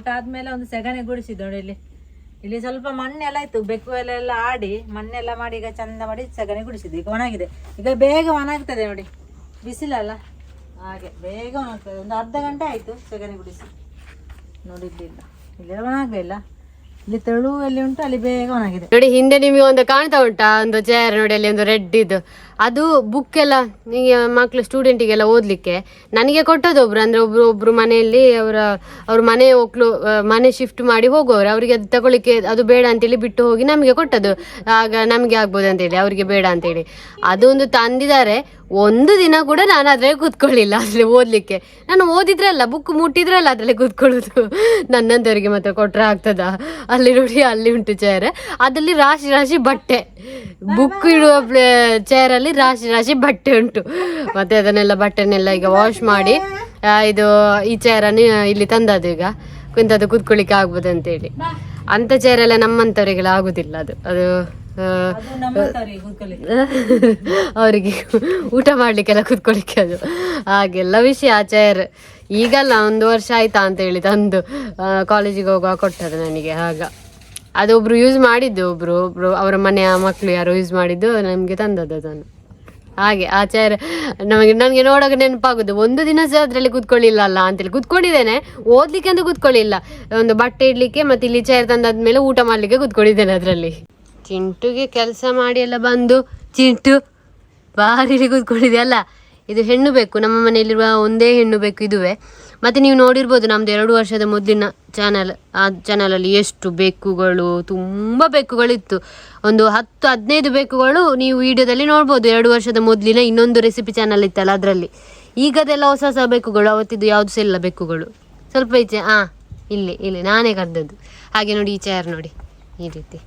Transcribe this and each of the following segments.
ಊಟ ಆದ್ಮೇಲೆ ಒಂದು ಸೆಗಣಿ ಗುಡಿಸಿದ್ದು ನೋಡಿ ಇಲ್ಲಿ. ಇಲ್ಲಿ ಸ್ವಲ್ಪ ಮಣ್ಣೆಲ್ಲ ಇತ್ತು ಬೆಕ್ಕು ಎಲ್ಲ ಎಲ್ಲ ಆಡಿ ಮಣ್ಣೆಲ್ಲ ಮಾಡಿ ಈಗ ಚಂದ ಮಾಡಿ ಸೆಗಣಿ ಗುಡಿಸಿದ್ದು ಈಗ ಒಣಗಿದೆ. ಈಗ ಬೇಗ ಒಣಗ್ತದೆ ನೋಡಿ. ಬಿಸಿಲಲ್ಲ? ಹಾಗೆ, ಬೇಗ ಒಣಗ್ತದೆ. ಒಂದು ಅರ್ಧ ಗಂಟೆ ಆಯಿತು ಸೆಗಣಿ ಗುಡಿಸಿ. ನೋಡಿ ಇಲ್ಲೆಲ್ಲ ಇಲ್ಲ ಇಲ್ಲಿ ಒಣಗಲಿಲ್ಲ. ಇಲ್ಲಿ ತೆಳು ಉಂಟು, ಅಲ್ಲಿ ನೋಡಿ, ಹಿಂದೆ ನಿಮಗೆ ಒಂದು ಕಾಣ್ತಾ ಉಂಟಾ, ಒಂದು ಚೇರ್ ನೋಡಿ, ಅಲ್ಲಿ ಒಂದು ರೆಡ್ ಇದು. ಅದು ಬುಕ್ ಎಲ್ಲ, ನಿಮಗೆ ಮಕ್ಕಳು ಸ್ಟೂಡೆಂಟಿಗೆಲ್ಲ ಓದಲಿಕ್ಕೆ. ನನಗೆ ಕೊಟ್ಟದ್ದು ಒಬ್ರು, ಅಂದ್ರೆ ಒಬ್ರು ಒಬ್ರು ಮನೆಯಲ್ಲಿ ಅವರ, ಅವ್ರ ಮನೆ ಒಕ್ಲು ಮನೆ ಶಿಫ್ಟ್ ಮಾಡಿ ಹೋಗುವವರು. ಅವರಿಗೆ ಅದು ತಗೊಳ್ಳಿಕ್ಕೆ ಅದು ಬೇಡ ಅಂತೇಳಿ ಬಿಟ್ಟು ಹೋಗಿ ನಮಗೆ ಕೊಟ್ಟದ್ದು. ಆಗ ನಮಗೆ ಆಗ್ಬೋದು ಅಂತೇಳಿ ಅವರಿಗೆ ಬೇಡ ಅಂತೇಳಿ. ಅದೊಂದು ತಂದಿದ್ದಾರೆ. ಒಂದು ದಿನ ಕೂಡ ನಾನು ಅದ್ರಲ್ಲಿ ಕೂತ್ಕೊಳ್ಳಿಲ್ಲ, ಅದರಲ್ಲಿ ಓದ್ಲಿಕ್ಕೆ. ನಾನು ಓದಿದ್ರಲ್ಲ ಬುಕ್ ಮುಟ್ಟಿದ್ರಲ್ಲ ಅದ್ರಲ್ಲಿ ಕೂತ್ಕೊಳ್ಳೋದು. ನನ್ನಂತವರಿಗೆ ಮಾತ್ರ ಕೊಟ್ರೆ ಆಗ್ತದ? ಅಲ್ಲಿ ನೋಡಿ, ಅಲ್ಲಿ ಉಂಟು ಚೇರ್ ಅದರಲ್ಲಿ ರಾಶಿ ರಾಶಿ ಬಟ್ಟೆ. ಬುಕ್ ಇಡುವ ಚೇರಲ್ಲಿ ರಾಶಿ ರಾಶಿ ಬಟ್ಟೆ ಉಂಟು. ಮತ್ತೆ ಅದನ್ನೆಲ್ಲ ಬಟ್ಟೆನೆಲ್ಲ ಈಗ ವಾಶ್ ಮಾಡಿ ಇದು ಈ ಚೇರನ್ನು ಇಲ್ಲಿ ತಂದದ್ದು ಈಗ. ಕುಂತದ್ದು ಕೂತ್ಕೊಳ್ಳಿಕ್ಕೆ ಆಗ್ಬೋದು ಅಂತೇಳಿ ಅಂತ ಚೇರೆಲ್ಲ ನಮ್ಮಂಥವರಿಗೆಲ್ಲ ಆಗುದಿಲ್ಲ ಅದು. ಅದು ಅದು ಅವರಿಗೆ ಊಟ ಮಾಡ್ಲಿಕ್ಕೆಲ್ಲ ಕೂತ್ಕೊಳ್ಳಿಕ್ಕೆ ಅದು. ಹಾಗೆಲ್ಲ ವಿಷಯ ಆಚಾರ ಈಗಲ್ಲ ಒಂದು ವರ್ಷ ಆಯ್ತಾ ಅಂತ ಹೇಳಿ ತಂದು ಕಾಲೇಜಿಗೆ ಹೋಗುವಾಗ ಕೊಟ್ಟದ್ದು ನನಗೆ ಆಗ. ಅದೊಬ್ರು ಯೂಸ್ ಮಾಡಿದ್ದು ಒಬ್ರು ಒಬ್ರು ಅವರ ಮನೆಯ ಮಕ್ಕಳು ಯಾರು ಯೂಸ್ ಮಾಡಿದ್ದು ನಮಗೆ ತಂದದ್ದು ಅದನ್ನು. ಹಾಗೆ ಆಚಾರ ನಮಗೆ ನನಗೆ ನೋಡೋಕೆ ನೆನಪಾಗುದು ಒಂದು ದಿನ ಸಹ ಅದರಲ್ಲಿ ಕೂತ್ಕೊಳ್ಳಿಲ್ಲ ಅಲ್ಲ ಅಂತೇಳಿ ಕುತ್ಕೊಂಡಿದ್ದೇನೆ ಓದ್ಲಿಕ್ಕೆ ಅಂತ ಕುತ್ಕೊಳ್ಳಿಲ್ಲ. ಒಂದು ಬಟ್ಟೆ ಇಡ್ಲಿಕ್ಕೆ ಮತ್ತೆ ಇಲ್ಲಿ ಚೇರ್ ತಂದಾದ್ಮೇಲೆ ಊಟ ಮಾಡ್ಲಿಕ್ಕೆ ಕುತ್ಕೊಂಡಿದ್ದೇನೆ ಅದರಲ್ಲಿ. ಚಿಂಟುಗೆ ಕೆಲಸ ಮಾಡಿ ಎಲ್ಲ ಬಂದು ಚಿಂಟು ಬಾರಿ ಕೂತ್ಕೊಂಡಿದೆ, ಅಲ್ಲ? ಇದು ಹೆಣ್ಣು ಬೇಕು, ನಮ್ಮ ಮನೆಯಲ್ಲಿರುವ ಒಂದೇ ಹೆಣ್ಣು ಬೇಕು ಇದುವೆ. ಮತ್ತೆ ನೀವು ನೋಡಿರ್ಬೋದು ನಮ್ಮದು ಎರಡು ವರ್ಷದ ಮೊದಲಿನ ಚಾನಲ್ ಆ ಚಾನಲಲ್ಲಿ ಎಷ್ಟು ಬೆಕ್ಕುಗಳು, ತುಂಬ ಬೆಕ್ಕುಗಳಿತ್ತು. ಒಂದು ಹತ್ತು, ಹದಿನೈದು ಬೆಕ್ಕುಗಳು ನೀವು ವಿಡಿಯೋದಲ್ಲಿ ನೋಡ್ಬೋದು, ಎರಡು ವರ್ಷದ ಮೊದಲಿನ ಇನ್ನೊಂದು ರೆಸಿಪಿ ಚಾನಲ್ ಇತ್ತಲ್ಲ ಅದರಲ್ಲಿ. ಈಗದೆಲ್ಲ ಹೊಸ ಹೊಸ ಬೆಕ್ಕುಗಳು, ಅವತ್ತಿದ್ದು ಯಾವುದು ಸಹ ಇಲ್ಲ ಬೆಕ್ಕುಗಳು? ಸ್ವಲ್ಪ ಈಚೆ ಹಾಂ ಇಲ್ಲಿ ಇಲ್ಲಿ, ನಾನೇ ಕರೆದದ್ದು ಹಾಗೆ ನೋಡಿ, ಈ ಚೇರ್ ನೋಡಿ, ಈ ರೀತಿ.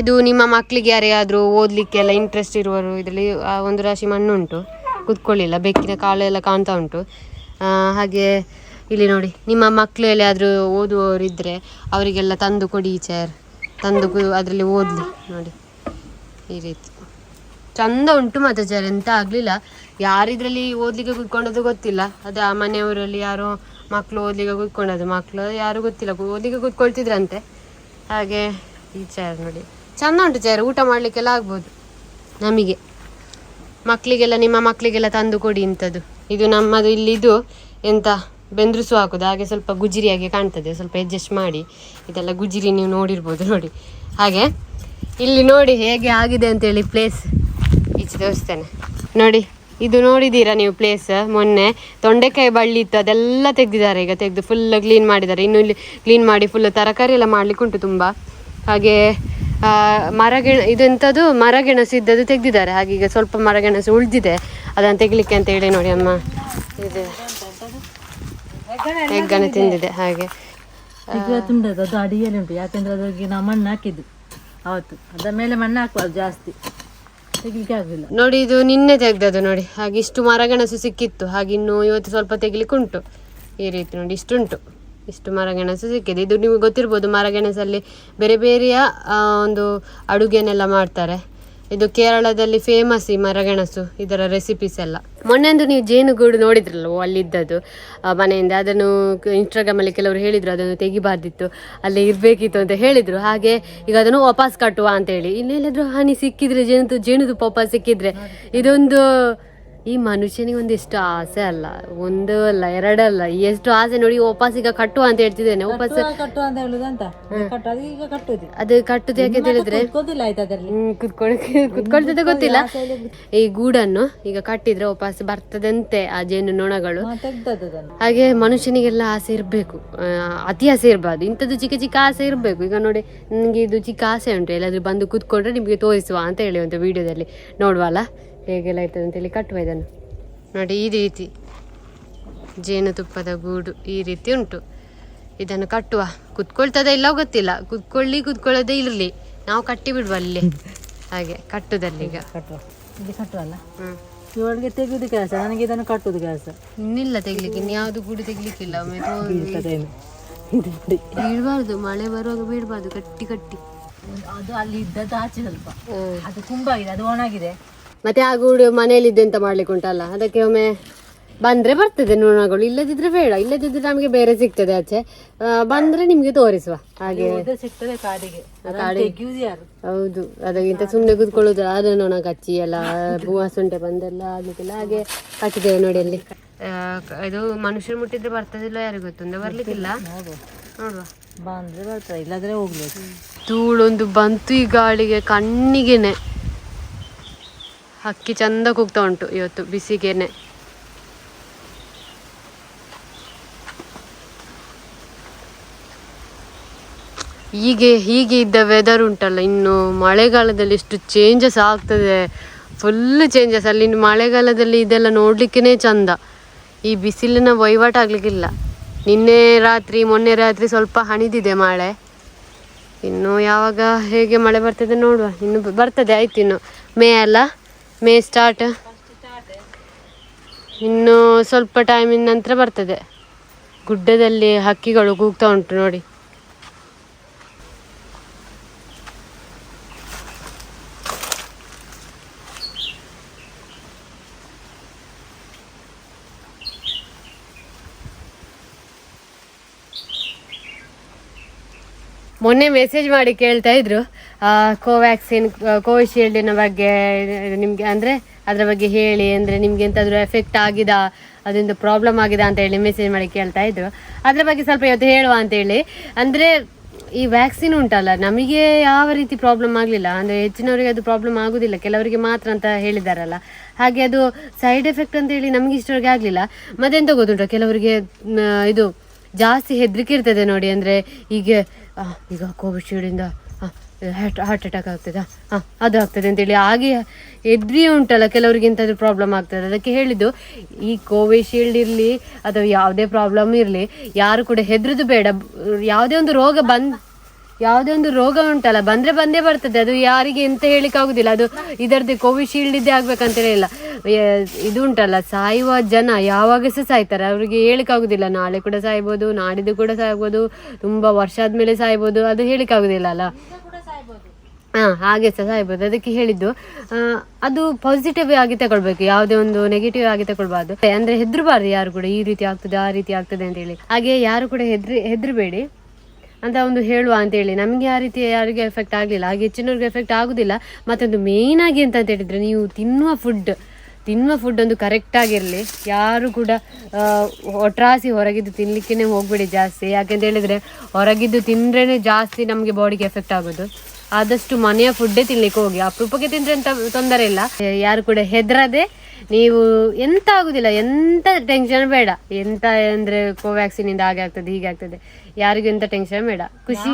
ಇದು ನಿಮ್ಮ ಮಕ್ಕಳಿಗೆ ಯಾರಿಗಾದರೂ ಓದಲಿಕ್ಕೆಲ್ಲ ಇಂಟ್ರೆಸ್ಟ್ ಇರುವವರು ಇದರಲ್ಲಿ ಒಂದು ರಾಶಿ ಮಣ್ಣು ಉಂಟು ಕುತ್ಕೊಳ್ಳಿಲ್ಲ, ಬೆಕ್ಕಿನ ಕಾಲು ಎಲ್ಲ ಕಾಣ್ತಾ ಉಂಟು. ಹಾಗೆ ಇಲ್ಲಿ ನೋಡಿ, ನಿಮ್ಮ ಮಕ್ಕಳು ಎಲ್ಲಾದರೂ ಓದುವವರು ಇದ್ದರೆ ಅವರಿಗೆಲ್ಲ ತಂದು ಕೊಡಿ ಚೇರ್ ತಂದು ಅದರಲ್ಲಿ ಓದಲಿ, ನೋಡಿ. ಈ ರೀತಿ. ಚಂದ ಉಂಟು ಮತ್ತೆ ಚೇರ್ ಎಂತ ಆಗಲಿಲ್ಲ. ಯಾರಿದ್ರಲ್ಲಿ ಓದಲಿಕ್ಕೆ ಕೂತ್ಕೊಂಡದ್ದು ಗೊತ್ತಿಲ್ಲ. ಅದು ಆ ಮನೆಯವರಲ್ಲಿ ಯಾರೋ ಮಕ್ಕಳು ಓದಲಿಕ್ಕೆ ಕೂತ್ಕೊಂಡದ್ದು. ಮಕ್ಕಳು ಯಾರು ಗೊತ್ತಿಲ್ಲ, ಓದಲಿಕ್ಕೆ ಕೂತ್ಕೊಳ್ತಿದ್ರಂತೆ. ಹಾಗೆ ಈ ಚೇರ್ ನೋಡಿ. ಚಂದ ಉಂಟು ಚೇರ್, ಊಟ ಮಾಡಲಿಕ್ಕೆಲ್ಲ ಆಗ್ಬೋದು ನಮಗೆ. ಮಕ್ಕಳಿಗೆಲ್ಲ ನಿಮ್ಮ ಮಕ್ಕಳಿಗೆಲ್ಲ ತಂದು ಕೊಡಿ ಇಂಥದ್ದು. ಇದು ನಮ್ಮದು ಇಲ್ಲಿದು ಎಂತ ಬೆಂದ್ರಿಸು ಹಾಕೋದು, ಹಾಗೆ ಸ್ವಲ್ಪ ಗುಜಿರಿಯಾಗಿ ಕಾಣ್ತದೆ, ಸ್ವಲ್ಪ ಅಡ್ಜಸ್ಟ್ ಮಾಡಿ. ಇದೆಲ್ಲ ಗುಜಿರಿ ನೀವು ನೋಡಿರ್ಬೋದು ನೋಡಿ. ಹಾಗೆ, ಇಲ್ಲಿ ನೋಡಿ ಹೇಗೆ ಆಗಿದೆ ಅಂತೇಳಿ ಪ್ಲೇಸ್ ಈಚೆ ತೋರಿಸ್ತೇನೆ. ನೋಡಿ, ಇದು ನೋಡಿದ್ದೀರಾ ನೀವು ಪ್ಲೇಸ್ ಮೊನ್ನೆ ತೊಂಡೆಕಾಯಿ ಬಳ್ಳಿ ಇತ್ತು, ಅದೆಲ್ಲ ತೆಗೆದಿದ್ದಾರೆ. ಈಗ ತೆಗೆದು ಫುಲ್ ಕ್ಲೀನ್ ಮಾಡಿದ್ದಾರೆ. ಇನ್ನು ಇಲ್ಲಿ ಕ್ಲೀನ್ ಮಾಡಿ ಫುಲ್ ತರಕಾರಿ ಎಲ್ಲ ಮಾಡ್ಲಿಕ್ಕೆ ಉಂಟು ತುಂಬ. ಹಾಗೆ ಮರಗೆಣ ಇದೆಂಥದ್ದು ಮರಗೆಣಸು ಇದ್ದದ್ದು ತೆಗೆದಿದ್ದಾರೆ. ಹಾಗೆ ಈಗ ಸ್ವಲ್ಪ ಮರಗೆಣಸು ಉಳಿದಿದೆ. ಅದನ್ನು ತೆಗಿಲಿಕ್ಕೆ ಅಂತ ಹೇಳಿ ನೋಡಿ ಅಮ್ಮ. ಇದು ಹೆಗ್ಗಣ ತಿಂದಿದೆ. ಹಾಗೆ. ಅದು ಅಡಿಯಲ್ಲಿ ಉಂಟು. ಯಾಕೆಂದ್ರೆ ಅದಕ್ಕೆ ನಾವು ಮಣ್ಣು ಹಾಕಿದ್ದು. ಅವತ್ತು. ಅದರ ಮೇಲೆ ಮಣ್ಣು ಹಾಕುವ ಜಾಸ್ತಿ. ನೋಡಿ ಇದು ನಿನ್ನೆ ತೆಗ್ದದ್ದು ನೋಡಿ. ಹಾಗೆ ಇಷ್ಟು ಮರಗೆಣಸು ಸಿಕ್ಕಿತ್ತು. ಹಾಗೆ ಇನ್ನು ಇವತ್ತು ಸ್ವಲ್ಪ ತೆಗಿಲಿಕ್ಕೆ ಉಂಟು. ಈ ರೀತಿ ನೋಡಿ ಇಷ್ಟುಂಟು. ಇಷ್ಟು ಮರಗೆಣಸು ಸಿಕ್ಕಿದೆ. ಇದು ನಿಮಗೆ ಗೊತ್ತಿರ್ಬೋದು ಮರಗೆಣಸಲ್ಲಿ ಬೇರೆ ಬೇರೆಯ ಒಂದು ಅಡುಗೆನೆಲ್ಲ ಮಾಡ್ತಾರೆ. ಇದು ಕೇರಳದಲ್ಲಿ ಫೇಮಸ್ ಈ ಮರಗೆಣಸು ಇದರ ರೆಸಿಪೀಸ್ ಎಲ್ಲ. ಮೊನ್ನೆಂದು ನೀವು ಜೇನುಗೂಡು ನೋಡಿದ್ರಲ್ಲ ಅಲ್ಲಿ ಅಲ್ಲಿದ್ದದ್ದು ಮನೆಯಿಂದ ಅದನ್ನು ಇನ್ಸ್ಟಾಗ್ರಾಮಲ್ಲಿ ಕೆಲವರು ಹೇಳಿದರು ಅದನ್ನು ತೆಗಿಬಾರ್ದಿತ್ತು ಅಲ್ಲಿ ಇರಬೇಕಿತ್ತು ಅಂತ ಹೇಳಿದರು. ಹಾಗೆ ಈಗ ಅದನ್ನು ವಾಪಸ್ ಕಟ್ಟುವ ಅಂತೇಳಿ ಇನ್ನೆಲ್ಲಾದರೂ ಹನಿ ಸಿಕ್ಕಿದ್ರೆ ಜೇನು ಜೇನುದು ಪಾಪ ಸಿಕ್ಕಿದ್ರೆ ಇದೊಂದು ಈ ಮನುಷ್ಯನಿಗೆ ಒಂದಿಷ್ಟು ಆಸೆ ಅಲ್ಲ ಒಂದು ಅಲ್ಲ ಎರಡಲ್ಲ ಎಷ್ಟು ಆಸೆ ನೋಡಿ ವಾಪಸ್ ಈಗ ಕಟ್ಟು ಅಂತ ಹೇಳ್ತಿದ್ದೇನೆ. ವಾಪಸ್ ಕಟ್ಟು ಅಂತ ಹೇಳುದು ಅಂತ? ಅದು ಈಗ ಕಟ್ಟುದು ಯಾಕೆ ಹೇಳಿದ್ರೆ? ಕುತ್ಕೊಳ್ತದೆ ಗೊತ್ತಿಲ್ಲ. ಈ ಗೂಡನ್ನು ಈಗ ಕಟ್ಟಿದ್ರೆ ವಾಪಸ್ ಬರ್ತದಂತೆ ಆ ಜೇನು ನೊಣಗಳು. ಹಾಗೆ ಮನುಷ್ಯನಿಗೆಲ್ಲ ಆಸೆ ಇರಬೇಕು. ಅತಿ ಆಸೆ ಇರಬಾರ್ದು. ಇಂಥದ್ದು ಚಿಕ್ಕ ಚಿಕ್ಕ ಆಸೆ ಇರಬೇಕು. ಈಗ ನೋಡಿ ನನಗೆ ಇದು ಚಿಕ್ಕ ಆಸೆ ಉಂಟು. ಎಲ್ಲಾದ್ರೂ ಬಂದು ಕುತ್ಕೊಂಡ್ರೆ ನಿಮಗೆ ತೋರಿಸುವ ಅಂತ ಹೇಳಿ ಒಂದು ವಿಡಿಯೋದಲ್ಲಿ ನೋಡುವಲ್ಲ? ಹೇಗೆಲ್ಲ ಇರ್ತದೆ ಅಂತೇಳಿ ಕಟ್ಟುವ ಇದನ್ನು. ನೋಡಿ ಈ ರೀತಿ ಜೇನುತುಪ್ಪದ ಗೂಡು ಈ ರೀತಿ ಉಂಟು. ಇದನ್ನು ಕಟ್ಟುವ. ಕುತ್ಕೊಳ್ತದ ಇಲ್ಲ ಗೊತ್ತಿಲ್ಲ. ಕುತ್ಕೊಳ್ಳಿ ಕುತ್ಕೊಳ್ಳೋದೇ ಇರಲಿ. ನಾವು ಕಟ್ಟಿ ಬಿಡುವ ಅಲ್ಲಿ. ಹಾಗೆ ಕಟ್ಟುದಲ್ಲಿ ಈಗ. ಕಟ್ಟುವ. ಇದು ಕಟ್ಟುವಲ್ಲ? ಇವಳಿಗೆ ತೆಗೆಯುವುದು ಕೆಲಸ ನನಗೆ ಇದನ್ನು ಕಟ್ಟುವುದು ಕೆಲಸ. ಇನ್ನಿಲ್ಲ ತೆಗಿಲಿಕ್ಕೆ ಇನ್ಯಾವುದು ಗೂಡು ತೆಗಿಲಿಕ್ಕಿಲ್ಲ ಬೀಳ್ಬಾರ್ದು ಮಳೆ ಬರುವಾಗ ಬೀಳ್ಬಾರ್ದು ಕಟ್ಟಿ ಕಟ್ಟಿ. ಅದು ಅಲ್ಲಿ ಇದ್ದದ್ದು ಆಚೆ ಸ್ವಲ್ಪ. ಅದು ಅದು ತುಂಬಾಗಿದೆ ಅದು ಒಣಗಿದೆ. ಮತ್ತೆ ಆ ಗೂಡು ಮನೆಯಲ್ಲಿ ಎಂತ ಮಾಡ್ಲಿಕ್ಕೆ ಉಂಟಲ್ಲ? ಅದಕ್ಕೆ ಒಮ್ಮೆ ಬಂದ್ರೆ ಬರ್ತದೆ ನೋಣಗಳು. ಇಲ್ಲದಿದ್ರೆ ಬೇಡ. ಇಲ್ಲದಿದ್ರೆ ನಮಗೆ ಬೇರೆ ಸಿಗ್ತದೆ ಆಚೆ. ಬಂದ್ರೆ ನಿಮ್ಗೆ ತೋರಿಸುವ. ಹಾಗೆ. ಸಿಗ್ತದೆ ಕಾಡಿಗೆ. ಹೌದು. ಅದಕ್ಕಿಂತ ಸುಮ್ಮನೆ ಕೂತ್ಕೊಳ್ಳೋದು. ಅದು ನೋಣ ಕಚ್ಚಿ ಎಲ್ಲ ಹೂವಸುಂಟೆ ಬಂದೆಲ್ಲ ಆಗ್ಲಿಕ್ಕಿಲ್ಲ. ಹಾಗೆ ಕಟ್ಟಿದ್ದೇವೆ ನೋಡಿ ಅಲ್ಲಿ. ಇದು ಮನುಷ್ಯರು ಮುಟ್ಟಿದ್ರೆ ಬರ್ತದಿಲ್ಲ ಯಾರಿಗೂ ಗೊತ್ತೊಂದು ಬರ್ಲಿಕ್ಕಿಲ್ಲ. ನೋಡುವ. ಬಂದ್ರೆ ಬರ್ತದೆ. ಇಲ್ಲಾದ್ರೆ ಹೋಗ್ಲಿ. ಧೂಳೊಂದು ಬಂತು ಈ ಗಾಳಿಗೆ ಕಣ್ಣಿಗೆನೆ. ಹಕ್ಕಿ ಚಂದ ಕೂಗ್ತಾ ಉಂಟು ಇವತ್ತು ಬಿಸಿಗೆನೆ. ಹೀಗೆ ಹೀಗೆ ಇದ್ದ ವೆದರ್ ಉಂಟಲ್ಲ, ಇನ್ನು ಮಳೆಗಾಲದಲ್ಲಿ ಎಷ್ಟು ಚೇಂಜಸ್ ಆಗ್ತದೆ. ಫುಲ್ ಚೇಂಜಸ್ ಅಲ್ಲಿ ಇನ್ನು ಮಳೆಗಾಲದಲ್ಲಿ ಇದೆಲ್ಲ ನೋಡ್ಲಿಕ್ಕೆ ಚಂದ. ಈ ಬಿಸಿಲಿನ ವಹಿವಾಟು ಆಗ್ಲಿಕ್ಕಿಲ್ಲ. ನಿನ್ನೆ ರಾತ್ರಿ, ಮೊನ್ನೆ ರಾತ್ರಿ ಸ್ವಲ್ಪ ಹಣಿದಿದೆ ಮಳೆ. ಇನ್ನು ಯಾವಾಗ ಹೇಗೆ ಮಳೆ ಬರ್ತದೆ ನೋಡುವ. ಇನ್ನು ಬರ್ತದೆ, ಆಯ್ತು ಇನ್ನು. ಮೇ ಅಲ್ಲ? ಮೇ ಸ್ಟಾರ್ಟ್ ಇನ್ನು ಸ್ವಲ್ಪ ಟೈಮಿನ ನಂತರ ಬರ್ತದೆ. ಗುಡ್ಡದಲ್ಲಿ ಹಕ್ಕಿಗಳು ಕೂಗ್ತಾ ಉಂಟು ನೋಡಿ. ಮೊನ್ನೆ ಮೆಸೇಜ್ ಮಾಡಿ ಕೇಳ್ತಾ ಇದ್ರು. ಕೋವ್ಯಾಕ್ಸಿನ್ ಕೋವಿಶೀಲ್ಡಿನ ಬಗ್ಗೆ, ನಿಮಗೆ ಅಂದರೆ ಅದರ ಬಗ್ಗೆ ಹೇಳಿ, ಅಂದರೆ ನಿಮಗೆ ಎಂತಾದರೂ ಎಫೆಕ್ಟ್ ಆಗಿದಾ, ಅದರಿಂದ ಪ್ರಾಬ್ಲಮ್ ಆಗಿದೆ ಅಂತ ಹೇಳಿ ಮೆಸೇಜ್ ಮಾಡಿ ಕೇಳ್ತಾ ಇದ್ರು. ಅದರ ಬಗ್ಗೆ ಸ್ವಲ್ಪ ಇವತ್ತು ಹೇಳುವ ಅಂತೇಳಿ ಅಂದರೆ ಈ ವ್ಯಾಕ್ಸಿನ್ ಉಂಟಲ್ಲ, ನಮಗೆ ಯಾವ ರೀತಿ ಪ್ರಾಬ್ಲಮ್ ಆಗಲಿಲ್ಲ. ಅಂದರೆ ಹೆಚ್ಚಿನವರಿಗೆ ಅದು ಪ್ರಾಬ್ಲಮ್ ಆಗೋದಿಲ್ಲ, ಕೆಲವರಿಗೆ ಮಾತ್ರ ಅಂತ ಹೇಳಿದಾರಲ್ಲ. ಹಾಗೆ ಅದು ಸೈಡ್ ಎಫೆಕ್ಟ್ ಅಂತ ಹೇಳಿ ನಮಗೆ ಇಷ್ಟವರೆಗೆ ಆಗಲಿಲ್ಲ. ಮತ್ತೆಂತ ಗೊತ್ತುಂಟು, ಕೆಲವರಿಗೆ ಇದು ಜಾಸ್ತಿ ಹೆದರಿಕೆ ಇರ್ತದೆ ನೋಡಿ, ಅಂದರೆ ಈಗ ಈಗ ಕೋವಿಶೀಲ್ಡಿಂದ ಹಾರ್ಟ್ ಹಾರ್ಟ್ ಅಟ್ಯಾಕ್ ಆಗ್ತದೆ. ಹಾಂ, ಅದು ಆಗ್ತದೆ ಅಂತೇಳಿ. ಹಾಗೆ ಎದ್ರಿ ಉಂಟಲ್ಲ, ಕೆಲವರಿಗೆ ಎಂಥದ್ದು ಪ್ರಾಬ್ಲಮ್ ಆಗ್ತದೆ. ಅದಕ್ಕೆ ಹೇಳಿದ್ದು, ಈ ಕೋವಿಶೀಲ್ಡ್ ಇರಲಿ, ಅಥವಾ ಯಾವುದೇ ಪ್ರಾಬ್ಲಮ್ ಇರಲಿ, ಯಾರು ಕೂಡ ಹೆದ್ರದು ಬೇಡ. ಯಾವುದೇ ಒಂದು ರೋಗ ಬಂದ್, ಯಾವುದೇ ಒಂದು ರೋಗ ಉಂಟಲ್ಲ, ಬಂದರೆ ಬಂದೇ ಬರ್ತದೆ. ಅದು ಯಾರಿಗೆ ಎಂತ ಹೇಳಿಕ್ ಆಗುದಿಲ್ಲ. ಅದು ಇದರದ್ದು ಕೋವಿಶೀಲ್ಡ್ ಇದ್ದೇ ಆಗ್ಬೇಕಂತೇಳಿ ಇಲ್ಲ. ಇದು ಉಂಟಲ್ಲ, ಸಾಯುವ ಜನ ಯಾವಾಗ ಸಹ ಸಾಯ್ತಾರೆ. ಅವರಿಗೆ ಹೇಳಿಕ್ ಆಗುದಿಲ್ಲ. ನಾಳೆ ಕೂಡ ಸಾಯ್ಬೋದು, ನಾಡಿದ್ದು ಕೂಡ ಸಾಯ್ಬೋದು, ತುಂಬಾ ವರ್ಷ ಆದ್ಮೇಲೆ ಸಾಯ್ಬೋದು, ಅದು ಹೇಳಿಕ್ ಆಗುದಿಲ್ಲ ಅಲ್ಲ. ಹಾ, ಹಾಗೆ ಸಹ ಸಾಯ್ಬೋದು ಅದಕ್ಕೆ ಹೇಳಿದ್ದು ಅದು ಪಾಸಿಟಿವ್ ಆಗಿ ತಗೊಳ್ಬೇಕು. ಯಾವುದೇ ಒಂದು ನೆಗೆಟಿವ್ ಆಗಿ ತಗೊಳ್ಬಾರ್ದು. ಅಂದ್ರೆ ಹೆದ್ರಬಾರ್ದು ಯಾರು ಕೂಡ, ಈ ರೀತಿ ಆಗ್ತದೆ, ಆ ರೀತಿ ಆಗ್ತದೆ ಅಂತ ಹೇಳಿ. ಹಾಗೆ ಯಾರು ಕೂಡ ಹೆದ್ರಿ, ಹೆದ್ರಬೇಡಿ ಅಂತ ಒಂದು ಹೇಳುವ ಅಂತೇಳಿ ನಮಗೆ ಆ ರೀತಿ ಯಾರಿಗೆ ಎಫೆಕ್ಟ್ ಆಗಲಿಲ್ಲ. ಹಾಗೆ ಹೆಚ್ಚಿನವ್ರಿಗೆ ಎಫೆಕ್ಟ್ ಆಗುದಿಲ್ಲ. ಮತ್ತೊಂದು ಮೇಯ್ನ್ ಆಗಿ ಅಂತ ಅಂತ ಹೇಳಿದ್ರೆ, ನೀವು ತಿನ್ನುವ ಫುಡ್ ತಿನ್ನುವ ಫುಡ್ ಒಂದು ಕರೆಕ್ಟ್ ಆಗಿರಲಿ. ಯಾರು ಕೂಡ ಒಟ್ರಾಸಿ ಹೊರಗಿದ್ದು ತಿನ್ನಲಿಕ್ಕೇ ಹೋಗಬೇಡಿ ಜಾಸ್ತಿ. ಯಾಕೆಂತ ಹೇಳಿದ್ರೆ, ಹೊರಗಿದ್ದು ತಿಂದ್ರೇನೆ ಜಾಸ್ತಿ ನಮಗೆ ಬಾಡಿಗೆ ಎಫೆಕ್ಟ್ ಆಗೋದು. ಆದಷ್ಟು ಮನೆಯ ಫುಡ್ಡೇ ತಿನ್ಲಿಕ್ಕೆ ಹೋಗಿ. ಅಪರೂಪಕ್ಕೆ ತಿಂದ್ರೆ ಎಂತ ತೊಂದರೆ ಇಲ್ಲ. ಯಾರು ಕೂಡ ಹೆದರದೆ ನೀವು ಎಂತ ಆಗುದಿಲ್ಲ ಎಂತ ಟೆನ್ಷನ್ ಬೇಡ. ಎಂತ ಅಂದ್ರೆ ಕೋವ್ಯಾಕ್ಸಿನ್ ಇಂದ ಹಾಗೆ ಆಗ್ತದೆ ಹೀಗೆ ಆಗ್ತದೆ. ಯಾರಿಗೂ ಎಂತ ಟೆನ್ಷನ್ ಬೇಡ. ಖುಷಿ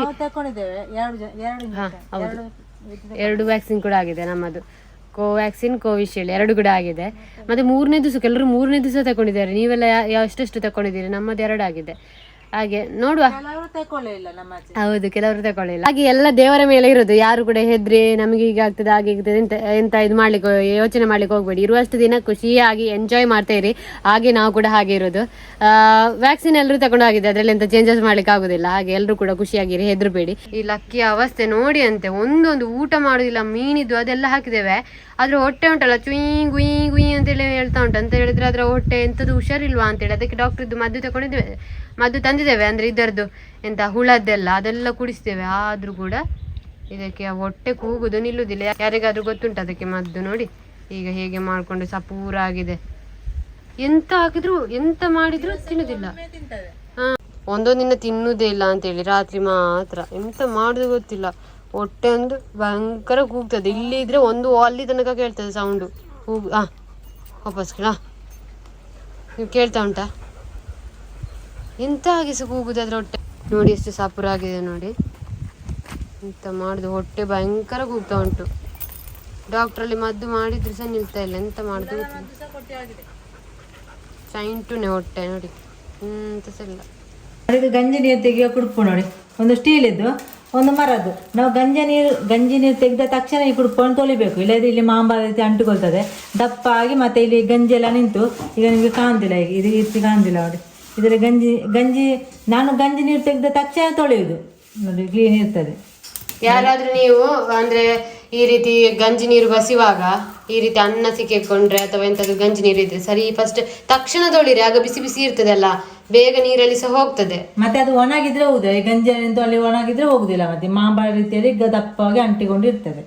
ಎರಡು ಹೌದು. ವ್ಯಾಕ್ಸಿನ್ ಕೂಡ ಆಗಿದೆ ನಮ್ಮದು. ಕೋವ್ಯಾಕ್ಸಿನ್ ಕೋವಿಶೀಲ್ಡ್ ಎರಡು ಕೂಡ ಆಗಿದೆ. ಮತ್ತೆ ಮೂರನೇ ದಿವಸ ಕೆಲವರು ಮೂರನೇ ದಿವಸ ತಗೊಂಡಿದ್ದಾರೆ ನೀವೆಲ್ಲ ಎಷ್ಟೆಷ್ಟು ತಗೊಂಡಿದ್ದೀರಿ ನಮ್ಮದು ಎರಡು ಆಗಿದೆ ಹಾಗೆ ನೋಡುವ. ಹೌದು ಕೆಲವರು ತಗೊಳ್ಳಿಲ್ಲ ಹಾಗೆ ಎಲ್ಲ ದೇವರ ಮೇಲೆ ಇರೋದು. ಯಾರು ಕೂಡ ಹೆದ್ರಿ ನಮಗೆ ಈಗ ಆಗ್ತದೆ ಹಾಗೆ ಆಗ್ತದೆ ಎಂತ ಎಂತ ಇದು ಮಾಡ್ಲಿಕ್ಕೆ ಯೋಚನೆ ಮಾಡ್ಲಿಕ್ಕೆ ಹೋಗ್ಬೇಡಿ. ಇರುವಷ್ಟು ದಿನ ಖುಷಿಯಾಗಿ ಎಂಜಾಯ್ ಮಾಡ್ತಾ ಇರಿ ಹಾಗೆ ನಾವು ಕೂಡ ಹಾಗೆ ಇರೋದು. ವ್ಯಾಕ್ಸಿನ್ ಎಲ್ಲರೂ ತಗೊಂಡಾಗಿದೆ ಅದ್ರಲ್ಲಿ ಎಂತ ಚೇಂಜಸ್ ಮಾಡ್ಲಿಕ್ಕೆ ಆಗುದಿಲ್ಲ. ಹಾಗೆ ಎಲ್ಲರೂ ಕೂಡ ಖುಷಿಯಾಗಿರಿ ಹೆದ್ರಬೇಡಿ. ಈ ಲಕ್ಕಿ ಅವಸ್ಥೆ ನೋಡಿ ಅಂತೆ ಒಂದೊಂದು ಊಟ ಮಾಡುದಿಲ್ಲ ಮೀನಿದ್ದು ಅದೆಲ್ಲ ಹಾಕಿದ್ದೇವೆ. ಆದ್ರೆ ಹೊಟ್ಟೆ ಉಂಟಲ್ಲ ಚುಯಿ ಗುಯಿ ಗುಯಿ ಅಂತೇಳಿ ಹೇಳ್ತಾ ಉಂಟು. ಅಂತ ಹೇಳಿದ್ರೆ ಅದರ ಹೊಟ್ಟೆ ಎಂತದ್ದು ಹುಷಾರಿಲ್ವಾ ಅಂತೇಳಿ ಅದಕ್ಕೆ ಡಾಕ್ಟರ್ದು ಮದ್ದು ತಗೊಂಡಿದ್ದೇವೆ. ಮದ್ದು ತಂದಿದ್ದೇವೆ, ಅಂದ್ರೆ ಇದರದ್ದು ಎಂತ ಹುಳದ್ದೆಲ್ಲ ಅದೆಲ್ಲ ಕುಡಿಸ್ತೇವೆ. ಆದ್ರೂ ಕೂಡ ಇದಕ್ಕೆ ಹೊಟ್ಟೆ ಕೂಗುದು, ನಿಲ್ಲುದಿಲ್ಲ. ಯಾರಿಗಾದ್ರೂ ಗೊತ್ತುಂಟು ಅದಕ್ಕೆ ಮದ್ದು ನೋಡಿ? ಈಗ ಹೇಗೆ ಮಾಡ್ಕೊಂಡು ಸಪೂರ ಆಗಿದೆ ಎಂತ ಹಾಕಿದ್ರು, ಎಂತ ಮಾಡಿದ್ರು ತಿನ್ನುದಿಲ್ಲ. ಹಾ. ದಿನ ತಿನ್ನುವುದೇ ಇಲ್ಲ ಅಂತೇಳಿ ರಾತ್ರಿ ಮಾತ್ರ. ಎಂತ ಮಾಡುದು ಗೊತ್ತಿಲ್ಲ. ಹೊಟ್ಟೆ ಒಂದು ಭಯಂಕರ ಕೂಗ್ತದೆ. ಇಲ್ಲಿ ಇದ್ರೆ ಒಂದು ಅಲ್ಲಿ ತನಕ ಕೇಳ್ತದೆ ಸೌಂಡು ಕೂಗು ಆ, ವಾಪಸ್ ಕೇಳ್ತಾ ಉಂಟಾ? ಎಂತ ಹಾಗೆ ಸಹ ಕೂಗುದು ಅದ್ರ ಹೊಟ್ಟೆ ನೋಡಿ ಎಷ್ಟು ಸಾಪುರ ಆಗಿದೆ ನೋಡಿ. ಎಂತ ಮಾಡುದು ಹೊಟ್ಟೆ ಭಯಂಕರ ಕೂಗ್ತಾ ಉಂಟು. ಡಾಕ್ಟ್ರಲ್ಲಿ ಮದ್ದು ಮಾಡಿದ್ರು ಸಹ ನಿಲ್ತಾ ಇಲ್ಲ ಎಂತ ಮಾಡುದು ಸೈಂಟುನೆ ಹೊಟ್ಟೆ ನೋಡಿ ಎಂತ ಸಹ ಇಲ್ಲ. ಇದು ಗಂಜಿ ನೀರು ತೆಗಿಯೋ ಕುಡ್ಪು ನೋಡಿ ಒಂದು ಸ್ಟೀಲ್ ಇದ್ದು ಒಂದು ಮರದ್ದು. ನಾವು ಗಂಜಿ ನೀರು ಗಂಜಿ ನೀರು ತೆಗೆದ ತಕ್ಷಣ ಈ ಕುಡ್ಕೊಂಡು ತೊಳಿಬೇಕು. ಇಲ್ಲದ್ರೆ ಇಲ್ಲಿ ಮಾಂಬಾರ ರೀತಿ ಅಂಟುಕೊಳ್ತದೆ. ದಪ್ಪ ಆಗಿ ಮತ್ತೆ ಇಲ್ಲಿ ಗಂಜಿ ಎಲ್ಲ ನಿಂತು ಈಗ ನಿಮಗೆ ಕಾಣ್ತಿಲ್ಲ ಈಗ ಇದು ಈ ರೀತಿ ಕಾಣುದಿಲ್ಲ ನೋಡಿ. ಇದರ ಗಂಜಿ ಗಂಜಿ ನಾನು ಗಂಜಿ ನೀರು ತೆಗೆದ ತಕ್ಷಣ ತೊಳೆಯುವುದು ನೋಡಿ ಕ್ಲೀನ್ ಇರ್ತದೆ. ಯಾರಾದ್ರೂ ನೀವು ಅಂದ್ರೆ ಈ ರೀತಿ ಗಂಜಿ ನೀರು ಬಸಿವಾಗ ಈ ರೀತಿ ಅನ್ನ ಸಿಕ್ಕಿಕೊಂಡ್ರೆ ಅಥವಾ ಎಂಥದ್ದು ಗಂಜಿ ನೀರು ಇದ್ರೆ ಸರಿ ಫಸ್ಟ್ ತಕ್ಷಣ ತೊಳಿರಿ ಆಗ ಬಿಸಿ ಬಿಸಿ ಇರ್ತದಲ್ಲ ಬೇಗ ನೀರಲ್ಲಿ ಸಹ ಹೋಗ್ತದೆ. ಮತ್ತೆ ಅದು ಒಣಗಿದ್ರೆ ಹೋಗುದು ಗಂಜಿ ಅಂತೂ ಅಲ್ಲಿ ಒಣಗಿದ್ರೆ ಹೋಗುದಿಲ್ಲ ಮತ್ತೆ ಮಾಂಬಾಳ ರೀತಿಯಲ್ಲಿ ದಪ್ಪವಾಗಿ ಅಂಟಿಕೊಂಡಿರ್ತದೆ.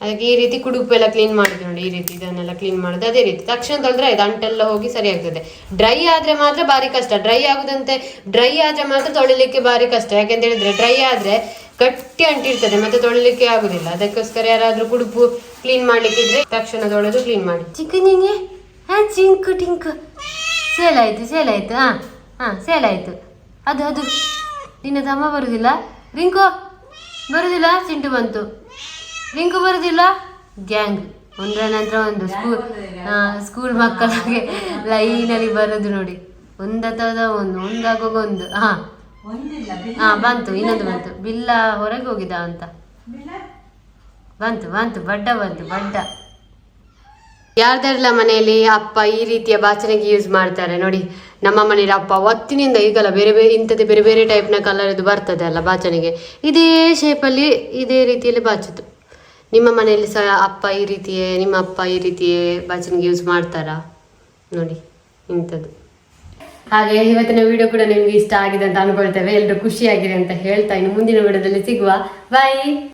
ಅದಕ್ಕೆ ಈ ರೀತಿ ಕುಡುಪು ಎಲ್ಲ ಕ್ಲೀನ್ ಮಾಡಿದ್ರು ನೋಡಿ, ಈ ರೀತಿ ಇದನ್ನೆಲ್ಲ ಕ್ಲೀನ್ ಮಾಡೋದು, ಅದೇ ರೀತಿ. ತಕ್ಷಣ ತೊಳೆದ್ರೆ ಆಯ್ತು, ಅಂಟೆಲ್ಲ ಹೋಗಿ ಸರಿ ಆಗ್ತದೆ. ಡ್ರೈ ಆದ್ರೆ ಮಾತ್ರ ಭಾರಿ ಕಷ್ಟ. ಡ್ರೈ ಆಗುದಂತೆ ಡ್ರೈ ಆದ್ರೆ ಮಾತ್ರ ತೊಳಿಲಿಕ್ಕೆ ಭಾರಿ ಕಷ್ಟ. ಯಾಕೆಂತ ಹೇಳಿದ್ರೆ ಡ್ರೈ ಆದ್ರೆ ಗಟ್ಟಿ ಅಂಟಿರ್ತದೆ, ಮತ್ತೆ ತೊಳಿಲಿಕ್ಕೆ ಆಗುದಿಲ್ಲ. ಅದಕ್ಕೋಸ್ಕರ ಯಾರಾದರೂ ಕುಡುಪು ಕ್ಲೀನ್ ಮಾಡ್ಲಿಕ್ಕೆ ಇದ್ರೆ ತಕ್ಷಣ ತೊಳೆದು ಕ್ಲೀನ್ ಮಾಡಿ. ಚಿಕ್ಕನಿಗೆ ಹಾ, ಚಿಂಕು, ಟಿಂಕು. ಸೇಲಾಯ್ತು ಸೇಲಾಯ್ತು ಹಾ ಹಾ ಸೇಲಾಯ್ತು ಅದು ಅದು. ನಿನ್ನ ತಮ್ಮ ಬರುದಿಲ್ಲ? ರಿಂಕು, ಬರುದಿಲ್ಲ? ಚಿಂಟು ಬಂತು. ರಿಂಕು ಬರುದಿಲ್ಲ? ಗ್ಯಾಂಗ್ ಒಂದರ ನಂತರ ಒಂದು ಸ್ಕೂಲ್ ಸ್ಕೂಲ್ ಮಕ್ಕಳಿಗೆ ಲೈನಲ್ಲಿ ಬರೋದು ನೋಡಿ. ಒಂದತ್ತದ ಒಂದು ಒಂದಾಗೋಗ ಒಂದು. ಹಾ. ಹಾ ಬಂತು ಇನ್ನೊಂದು ಬಂತು. ಬಿಲ್ಲ ಹೊರಗೆ ಹೋಗಿದ ಅಂತ. ಬಂತು ಬಂತು ಬಡ್ಡ ಬಂತು ಬಡ್ಡ. ಯಾರ್ದಾರೆಲ್ಲ ಮನೆಯಲ್ಲಿ? ಅಪ್ಪ ಈ ರೀತಿಯ ಬಾಚಣಿಗೆ ಯೂಸ್ ಮಾಡ್ತಾರೆ. ನೋಡಿ ನಮ್ಮ ಮನೆಯಲ್ಲಿ ಅಪ್ಪ ಒತ್ತಿನಿಂದ ಈಗಲ್ಲ ಬೇರೆ ಬೇರೆ ಇಂಥದ್ದು ಬೇರೆ ಬೇರೆ ಟೈಪ್ನ ಕಲರ್ ಇದು ಬರ್ತದೆ ಅಲ್ಲ ಬಾಚಣಿಗೆ ಇದೇ ಶೇಪಲ್ಲಿ ಇದೇ ರೀತಿಯಲ್ಲಿ ಬಾಚುದು ನಿಮ್ಮ ಮನೆಯಲ್ಲಿ ಸಹ ಅಪ್ಪ ಈ ರೀತಿಯೇ, ನಿಮ್ಮ ಅಪ್ಪ ಈ ರೀತಿಯೇ ಬಾಚಣಿಗೆ ಯೂಸ್ ಮಾಡ್ತಾರಾ? ನೋಡಿ, ಇಂಥದ್ದು. ಹಾಗೆ ಇವತ್ತಿನ ವಿಡಿಯೋ ಕೂಡ ನಿಮ್ಗೆ ಇಷ್ಟ ಆಗಿದೆ ಅಂತ ಅನ್ಕೊಳ್ತೇವೆ. ಎಲ್ಲರೂ ಖುಷಿಯಾಗಿದೆ ಅಂತ ಹೇಳ್ತಾ ಇನ್ನು ಮುಂದಿನ ವಿಡಿಯೋದಲ್ಲಿ ಸಿಗುವ. ಬಾಯ್